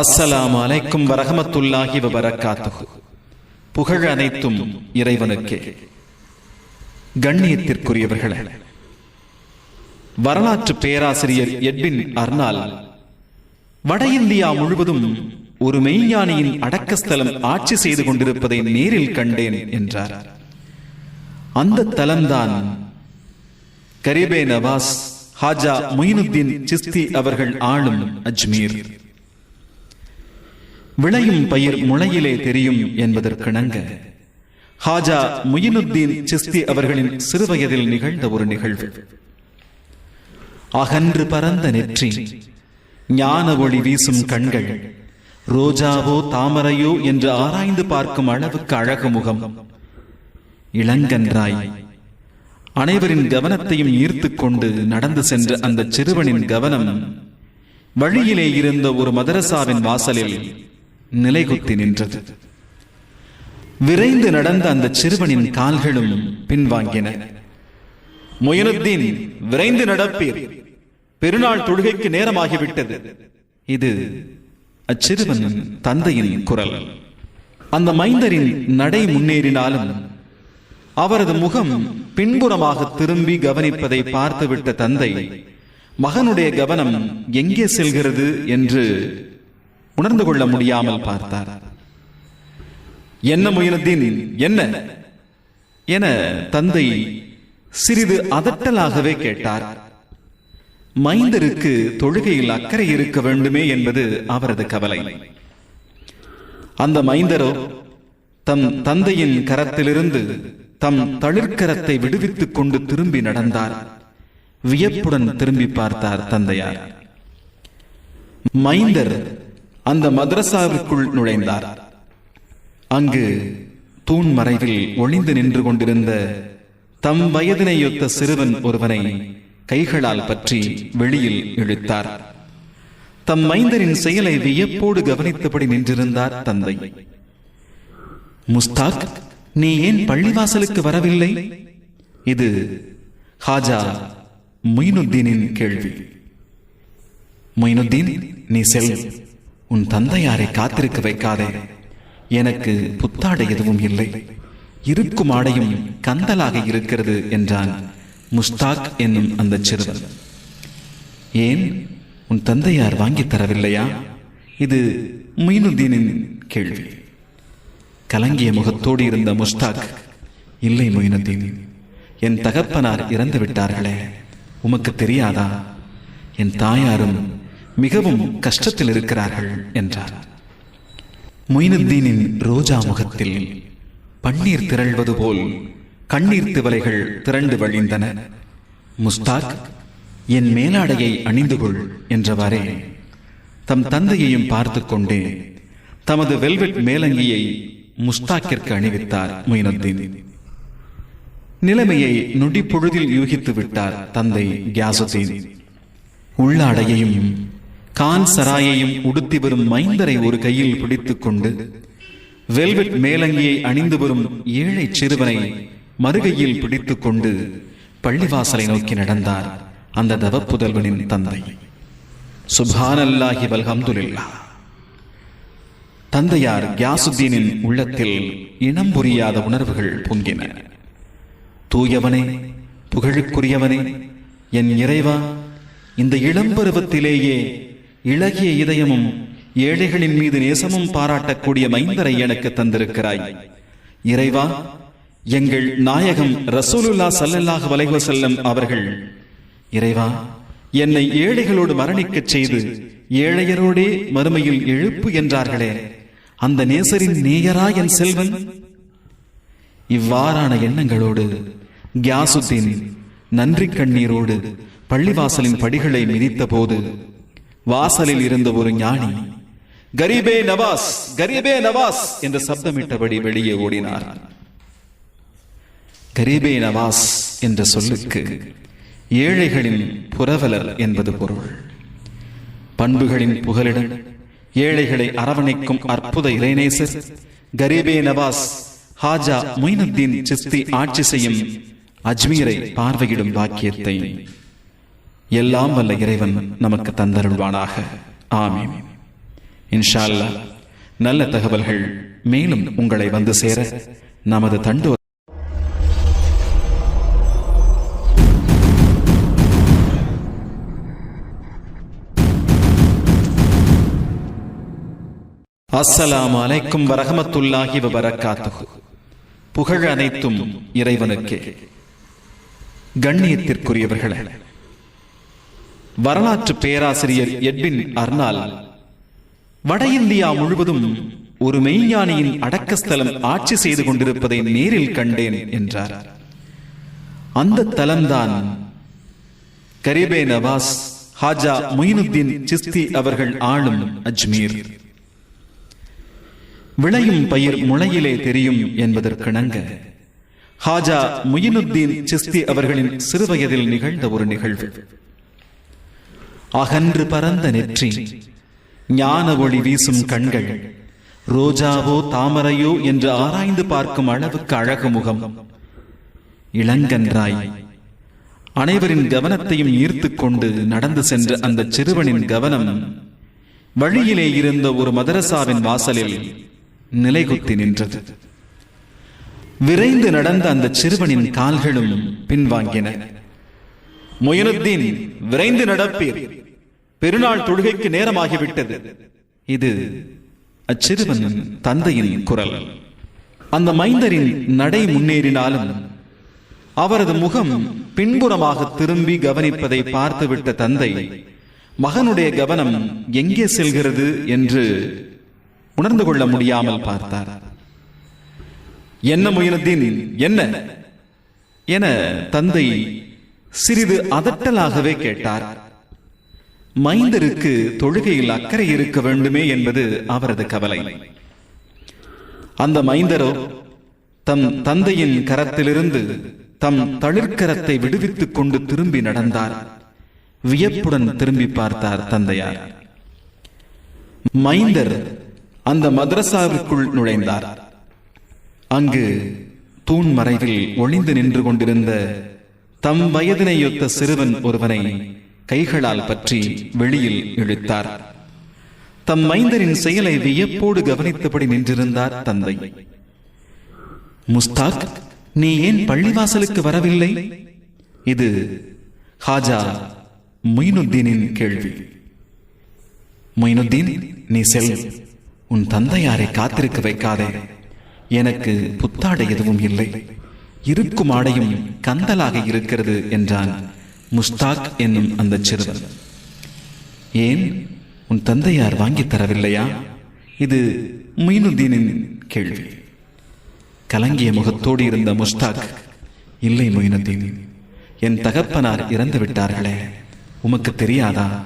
அஸ்ஸலாம் அலைக்கும் வரஹமத்துல்லாஹி வபரகாத்துஹு. புகழ் அனைத்தும் இறைவனுக்கே. கண்ணியத்திற்குரியவர்களே வரலாற்று பேராசிரியர் எட்வின் அர்னால் வட இந்தியா முழுவதும் ஒரு மெய்ஞானியின் அடக்கஸ்தலம் ஆட்சி செய்து கொண்டிருப்பதை நேரில் கண்டேன் என்றார். அந்த தலம்தான் கரிபே நவாஸ் ஹாஜா மொயினுத்தீன் சிஸ்தி அவர்கள் ஆளும் அஜ்மீர். விளையும் பயிர் முளையிலே தெரியும் என்பதற்கிணங்க ஹாஜா முயினுத்தீன் சிஸ்தி அவர்களின் சிறுவயதில் நிகழ்ந்த ஒரு நிகழ்வு. அகன்று பரந்த நெற்றி ஞான ஒளி வீசும் கண்கள் ரோஜாவோ தாமரையோ என்று ஆராய்ந்து பார்க்கும் அளவுக்கு அழகு முகம். இளங்கன்றாய். அனைவரின் கவனத்தையும் ஈர்த்து கொண்டு நடந்து சென்ற அந்த சிறுவனின் கவனம் வழியிலே இருந்த ஒரு மதரசாவின் வாசலில் நிலைகுத்தி நின்றது. விரைந்து நடந்த அந்த சிறுவனின் கால்களும் பின்வாங்கின. மொயினுத்தீன் விரைந்து நடப்பீர். பெருநாள் தொழுகைக்கு நேரமாகிவிட்டது. இது அச்சிறுவன் தந்தையின் குரல். அந்த மைந்தரின் நடை முன்னேறினாலும் அவரது முகம் பின்புறமாக திரும்பி கவனிப்பதை பார்த்துவிட்ட தந்தை மகனுடைய கவனம் எங்கே செல்கிறது? என்று உணர்ந்து கொள்ள முடியாமல் பார்த்தார். என்ன முயனத்தின் என்ன? என தந்தை சிறிது அதட்டலாகவே கேட்டார். மைந்தருக்கு தொழுகையில் அக்கறை இருக்க வேண்டுமே என்பது அவரது கவலை. அந்த மைந்தரோ தம் தந்தையின் கரத்திலிருந்து தம் தளிர்கரத்தை விடுவித்துக் கொண்டு திரும்பி நடந்தார். வியப்புடன் திரும்பி பார்த்தார் தந்தையார். மைந்தர் அந்த மதரசாவிற்குள் நுழைந்தார். அங்கு தூண் மறைவில் ஒளிந்து நின்று கொண்டிருந்த தம் வயதினையொத்த சிறுவன் ஒருவனை கைகளால் பற்றி வெளியில் இழுத்தார். தம் மைந்தரின் செயலை வியப்போடு கவனித்தபடி நின்றிருந்தார் தந்தை. முஸ்தாக் நீ ஏன் பள்ளிவாசலுக்கு வரவில்லை? இது ஹாஜா மொயினுத்தீனின் கேள்வி. மொயினுத்தீன் நீ செல். உன் தந்தையாரை காத்திருக்க வைக்காதே. எனக்கு புத்தாடை எதுவும் இல்லை. இருக்கும் ஆடையும் கந்தலாக இருக்கிறது என்றான் முஸ்தாக் என்னும் அந்த சிறுவன். ஏன்? உன் தந்தையார் வாங்கித் தரவில்லையா? இது மொயினுதீனின் கேள்வி. கலங்கிய முகத்தோடு இருந்த முஸ்தாக் இல்லை மொயினுதீன் என் தகப்பனார் இறந்து விட்டார்களே உமக்கு தெரியாதா? என் தாயாரும் மிகவும் கஷ்டத்தில் இருக்கிறார்கள் என்றார். மொயினுத்தீனின் ரோஜா முகத்தில் பன்னீர் திரள்வது போல் கண்ணீர் திவலைகள் திரண்டு வழிந்தன. முஸ்தாக் என் மேலாடையை அணிந்து கொள் என்றவாறே தம் தந்தையையும் பார்த்து கொண்டே தமது வெல்வெட் மேலங்கியை முஸ்தாக்கிற்கு அணிவித்தார் மொயினுத்தீன். நிலைமையை நொடி பொழுதில் யூகித்து விட்டார் தந்தை கியாசுதீன் உள்ளாடையையும் கான் சராயையும் உடுத்தி வரும் மைந்தரை ஒரு கையில் பிடித்துக் கொண்டு வெல்வெட் மேலங்கியை அணிந்து வரும் ஏழை சிறுவனை மறுகையில் பிடித்துக் கொண்டு பள்ளிவாசலை நோக்கி நடந்தார் அந்த தவப்புதல்வனின் தந்தை. சுபானல்லாஹி வல்ஹம்துல்லா தந்தையார் கியாசுத்தீனின் உள்ளத்தில் இனம் புரியாத உணர்வுகள் பொங்கின. தூயவனே புகழுக்குரியவனே என் இறைவா இந்த இளம்பருவத்திலேயே இளகிய இதயமும் ஏழைகளின் மீது நேசமும் பாராட்டக்கூடிய மைந்தரை எனக்கு தந்திருக்கிறாய். இறைவா எங்கள் நாயகம் ரசூலுல்லா சல்லல்லாஹ் வலைவ செல்லம் அவர்கள் இறைவா என்னை ஏழைகளோடு மரணிக்கச் செய்து ஏழையரோடே மறுமையில் எழுப்பு என்றார்களே. அந்த நேசரின் நேயரா என் செல்வன்? இவ்வாறான எண்ணங்களோடு கியாசுத்தீன் நன்றி கண்ணீரோடு பள்ளிவாசலின் படிகளை மிதித்த போது வாசலில் இருந்த ஒரு ஞானி கரீபே நவாஸ் கரீபே நவாஸ் என்று சப்தமிட்டபடி வெளியே ஓடினார். கரீபே நவாஸ் என்ற சொல்லுக்கு ஏழைகளின் புரவலர் என்பது பொருள். பண்புகளின் புகலிடம் ஏழைகளை அரவணைக்கும் அற்புத இறைநேசர் கரீபே நவாஸ் ஹாஜா மொயினுத்தீன் சிஸ்தி ஆட்சி செய்யும் அஜ்மீரை பார்வையிடும் வாக்கியத்தை எல்லாம் வல்ல இறைவன் நமக்கு தந்தருள்வானாக. ஆமீன். இன்ஷா அல்லாஹ் நல்ல தகவல்கள் மேலும் உங்களை வந்து சேர நமது தண்டு அஸ்ஸலாம் அலைக்கும் வரகமத்துல்லாஹி வபரகாத்துஹு. புகழ் அனைத்தும் இறைவனுக்கே. கண்ணியத்திற்குரியவர்களே வரலாற்று பேராசிரியர் எட்வின் அர்னால். வட இந்தியா முழுவதும் ஒரு மெய்ஞானியின் அடக்கஸ்தலம் ஆட்சி செய்து கொண்டிருப்பதை நேரில் கண்டேன் என்றார். அந்த தலம்தான் கரிபே நவாஸ் ஹாஜா மொயினுத்தீன் சிஸ்தி அவர்கள் ஆளும் அஜ்மீர். விளையும் பயிர் முளையிலே தெரியும் என்பதற்கிணங்க ஹாஜா முயினுத்தீன் சிஸ்தி அவர்களின் சிறுவயதில் நிகழ்ந்த ஒரு நிகழ்வு. அகன்று பரந்த நெற்றி. ஞான ஒளி வீசும் கண்கள். ரோஜாவோ தாமரையோ என்று ஆராய்ந்து பார்க்கும் அளவுக்கு அழகு முகம். இளங்கன்றாய். அனைவரின் கவனத்தையும் ஈர்த்துக் கொண்டு நடந்து சென்ற அந்த சிறுவனின் கவனம் வழியிலே இருந்த ஒரு மதரசாவின் வாசலில் நிலைகுத்தி நின்றது. விரைந்து நடந்த அந்த சிறுவனின் கால்களும் பின்வாங்கின. மொயினுத்தீன் விரைந்து நடப்பீர். பெருநாள் தொழுகைக்கு நேரமாகிவிட்டது. இது அச்சிறுவன் தந்தையின் குரல். அந்த மைந்தரின் நடை முன்னேறினாலும் அவரது முகம் பின்புறமாக திரும்பி கவனிப்பதை பார்த்துவிட்ட தந்தை மகனுடைய கவனம் எங்கே செல்கிறது என்று உணர்ந்து கொள்ள முடியாமல் பார்த்தார். என்ன முயனத்தின் என்ன? என தந்தை சிறிது அதட்டலாகவே கேட்டார். மைந்தருக்கு தொழுகையில் அக்கறை இருக்க வேண்டுமே என்பது அவரது கவலை. அந்த மைந்தரோ தம் தந்தையின் கரத்திலிருந்து தம் தளிர்கரத்தை விடுவித்துக் கொண்டு திரும்பி நடந்தார். வியப்புடன் திரும்பி பார்த்தார் தந்தையார். மைந்தர் அந்த மதரசாவிற்குள் நுழைந்தார். அங்கு தூண்மறைவில் ஒளிந்து நின்று கொண்டிருந்த தம் வயதினையொத்த சிறுவன் ஒருவனை கைகளால் பற்றி வெளியில் இழுத்தார் தம் மைந்தரின் செயலை வியப்போடு கவனித்தபடி நின்றிருந்தார் தந்தை. முஸ்தாக் நீ ஏன் பள்ளிவாசலுக்கு வரவில்லை? இது ஹாஜா மொயினுத்தீனின் கேள்வி. மொயினுத்தீன் நீ செல். உன் தந்தையாரை காத்திருக்க வைக்காதே. எனக்கு புத்தாடை எதுவும் இல்லை. இருக்கும் ஆடையும் கந்தலாக இருக்கிறது என்றான் முஸ்தாக் என்னும் அந்த சிறுவன். ஏன்? உன் தந்தையார் வாங்கித் தரவில்லையா? இது மொயினுதீனின் கேள்வி. கலங்கிய முகத்தோடு இருந்த முஸ்தாக் இல்லை மொயினுதீன் என் தகப்பனார் இறந்து விட்டார்களே உமக்கு தெரியாதா?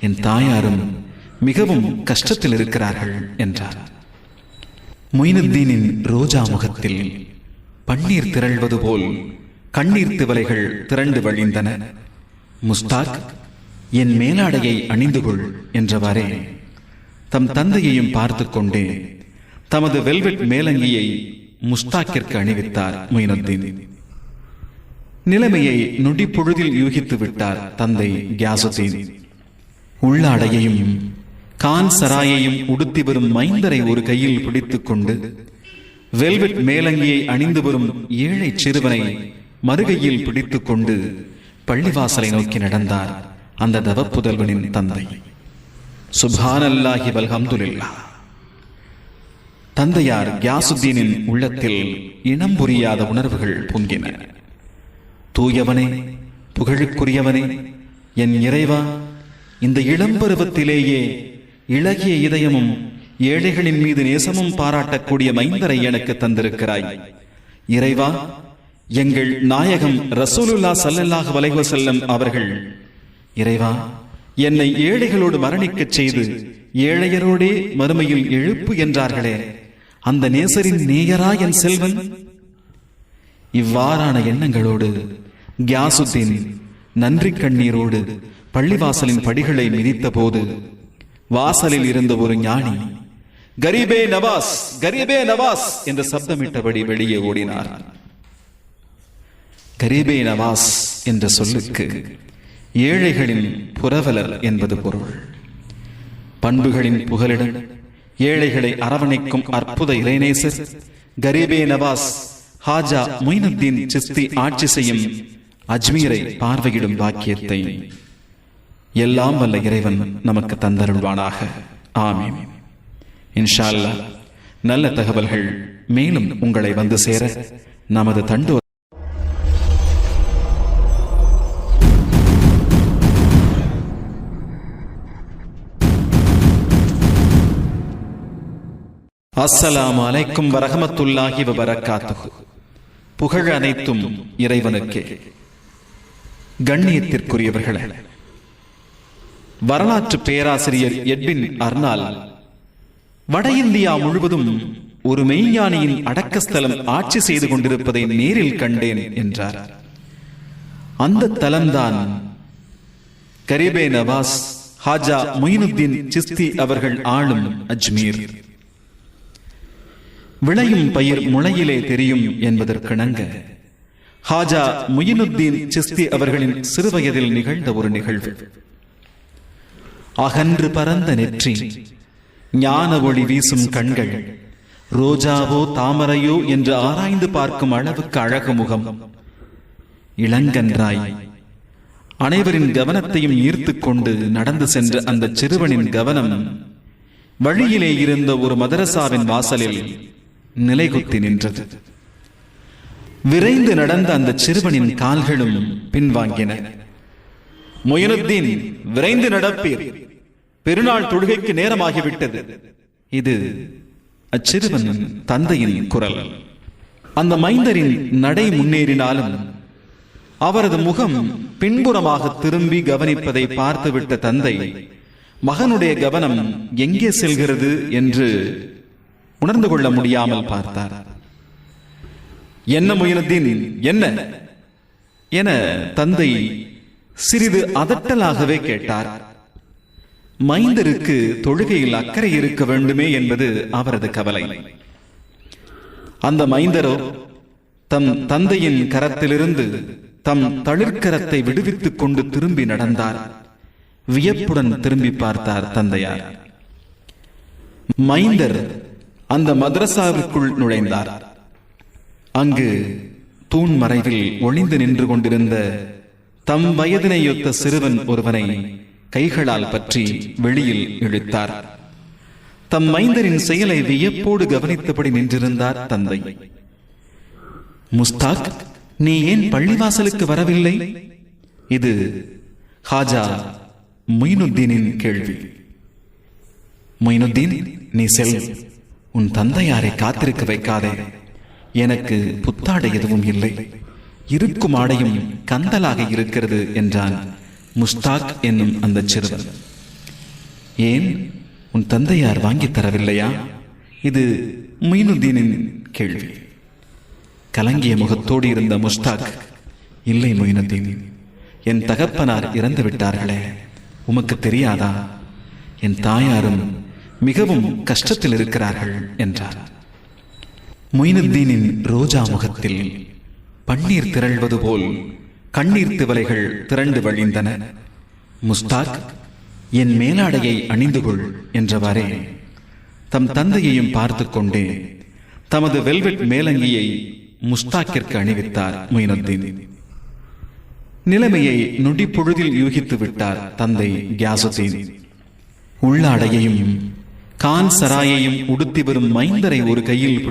என் தாயாரும் மிகவும் கஷ்டத்தில் இருக்கிறார்கள் என்றார். மொயினுத்தீனின் ரோஜா முகத்தில் பன்னீர் திரள்வது போல் கண்ணீர் திவலைகள் திரண்டு வழிந்தன. முஸ்தாக் என் மேலாடையை அணிந்து கொள் என்றவாறே தம் தந்தையையும் பார்த்து கொண்டே தமது வெல்வெட் மேலங்கியை முஸ்தாக்கிற்கு அணிவித்தார் மொயினுத்தீன். நிலைமையை நொடி பொழுதில் யூகித்து விட்டார் தந்தை கியாசுத்தீன். உள்ளாடையையும் கான் சராயையும் உடுத்தி வரும் மைந்தரை ஒரு கையில் பிடித்துக் கொண்டு வெல்வெட் மேலங்கியை அணிந்து வரும் ஏழை சிறுவனை மறுகையில் பிடித்துக் கொண்டு பள்ளிவாசலை நோக்கி நடந்தார் அந்த தவப்புதல்வனின் தந்தை. சுபானல்லாஹி வல்ஹம்துல்லா தந்தையார் கியாசுத்தீனின் உள்ளத்தில் இனம் புரியாத உணர்வுகள் பொங்கின. தூயவனே புகழுக்குரியவனே என் இறைவா இந்த இளம்பருவத்திலேயே இளகிய இதயமும் ஏழைகளின் மீது நேசமும் பாராட்டக்கூடிய மைந்தரை எனக்கு தந்திருக்கிறாய். இறைவா எங்கள் நாயகம் ரசூலுல்லா சல்லல்லாஹ் வலைவசல்லம் அவர்கள் இறைவா என்னை ஏழைகளோடு மரணிக்கச் செய்து ஏழையரோடே மறுமையில் எழுப்பு என்றார்களே அந்த நேசரின் நேயரா என் செல்வன்? இவ்வாறான எண்ணங்களோடு கியாசுத்தீன் நன்றி கண்ணீரோடு பள்ளிவாசலின் படிகளை மிதித்த போது வாசலில் இருந்த ஒரு ஞானி கரீபே நவாஸ் கரீபே நவாஸ் என்று சப்தமிட்டபடி வெளியே ஓடினார். கரீபே நவாஸ் என்ற சொல்லுக்கு ஏழைகளின் புரவலர் என்பது பொருள். பண்புகளின் புகலிடம் ஏழைகளை அரவணைக்கும் அற்புத இறைநேசர் கரீபே நவாஸ் ஹாஜா மொய்னுத்தீன் சிஸ்தி ஆட்சி செய்யும் அஜ்மீரை பார்வையிடும் பாக்கியத்தை எல்லாம் வல்ல இறைவன் நமக்கு தந்தருள்வானாக. ஆமீன். இன்ஷா அல்லாஹ் நல்ல தகவல்கள் மேலும் உங்களை வந்து சேர நமது தண்டோ அஸ்ஸலாம் அலைக்கும் வரஹமத்துல்லாஹி வபரகாத்துஹு. புகழ் அனைத்தும் இறைவனுக்கே. கண்ணியத்திற்குரியவர்களே வரலாற்று பேராசிரியர் எட்வின் அர்னால் வட இந்தியா முழுவதும் ஒரு மெய்ஞானியின் அடக்கஸ்தலம் ஆட்சி செய்து கொண்டிருப்பதை நேரில் கண்டேன் என்றார். அந்த தலம்தான் கரீபே நவாஸ் ஹாஜா மொயினுத்தீன் சிஸ்தி அவர்கள் ஆளும் அஜ்மீர். விளையும் பயிர் முளையிலே தெரியும் என்பதற்கிணங்க ஹாஜா முயினுத்தீன் சிஸ்தி அவர்களின் சிறுவயதில் நிகழ்ந்த ஒரு நிகழ்வு. அகன்று பரந்த நெற்றி ஞான ஒளி வீசும் கண்கள் ரோஜாவோ தாமரையோ என்று ஆராய்ந்து பார்க்கும் அளவுக்கு அழகு முகம். இளங்கன்றாய். அனைவரின் கவனத்தையும் ஈர்த்து கொண்டு நடந்து சென்ற அந்த சிறுவனின் கவனம் வழியிலே இருந்த ஒரு மதரசாவின் வாசலில் நிலைகுத்தி நின்றது. விரைந்து நடந்த அந்த சிறுவனின் கால்களும் பின்வாங்கின. மொயினுத்தீன் விரைந்து நடப்பீர். பெருநாள் தொழுகைக்கு நேரமாகிவிட்டது. இது அச்சிறுவன் தந்தையின் குரல். அந்த மைந்தரின் நடை முன்னேறினாலும் அவரது முகம் பின்புறமாக திரும்பி கவனிப்பதை பார்த்துவிட்ட தந்தை மகனுடைய கவனம் எங்கே செல்கிறது என்று உணர்ந்து கொள்ள முடியாமல் பார்த்தார். என்ன முயலுத்தீன் என்ன? என தந்தை சிறிது அதட்டலாகவே கேட்டார். மைந்தருக்கு தொழுகையில் அக்கறை இருக்க வேண்டுமே? என்பது அவரது கவலை. அந்த மைந்தரோ தம் தந்தையின் கரத்திலிருந்து தம் தளிர்கரத்தை விடுவித்துக் கொண்டு திரும்பி நடந்தார். வியப்புடன் திரும்பி பார்த்தார் தந்தையார். மைந்தர் அந்த மதரசாவிற்குள் நுழைந்தார். அங்கு தூண் மறைவில் ஒளிந்து நின்று கொண்டிருந்த தம் வயதினையொத்த சிறுவன் ஒருவனை கைகளால் பற்றி வெளியில் இழுத்தார். தம் மைந்தரின் செயலை வியப்போடு கவனித்தபடி நின்றிருந்தார் தந்தை. முஸ்தாக் நீ ஏன் பள்ளிவாசலுக்கு வரவில்லை? இது ஹாஜா மொயினுத்தீனின் கேள்வி. மொயினுத்தீன் நீ செல். உன் தந்தையாரை காத்திருக்க வைக்காதே. எனக்கு புத்தாடை எதுவும் இல்லை. இருக்கும் ஆடையும் கந்தலாக இருக்கிறது என்றான் முஸ்தாக் என்னும் அந்த சிறுவன். ஏன்? உன் தந்தையார் வாங்கித் தரவில்லையா? இது மொயினுதீனின் கேள்வி. கலங்கிய முகத்தோடு இருந்த முஸ்தாக் இல்லை மொயினுதீன் என் தகப்பனார் இறந்து விட்டார்களே உமக்கு தெரியாதா? என் தாயாரும் மிகவும் கஷ்டத்தில் இருக்கிறார்கள் என்றார். மொயினுத்தீனின் ரோஜா முகத்தில் பன்னீர் திரள்வது போல் கண்ணீர் திவலைகள் திரண்டு வழிந்தன. முஸ்தாக் என் மேலாடையை அணிந்து கொள் என்றவாறே தம் தந்தையையும் பார்த்து கொண்டே தமது வெல்வெட் மேலங்கியை முஸ்தாக்கிற்கு அணிவித்தார் மொயினுத்தீன். நிலைமையை நொடி பொழுதில் யூகித்து விட்டார் தந்தை கியாசுதீன் உள்ளாடையையும் கான் சராயையும் உடுத்தி வரும் மைந்தரை ஒரு கையில்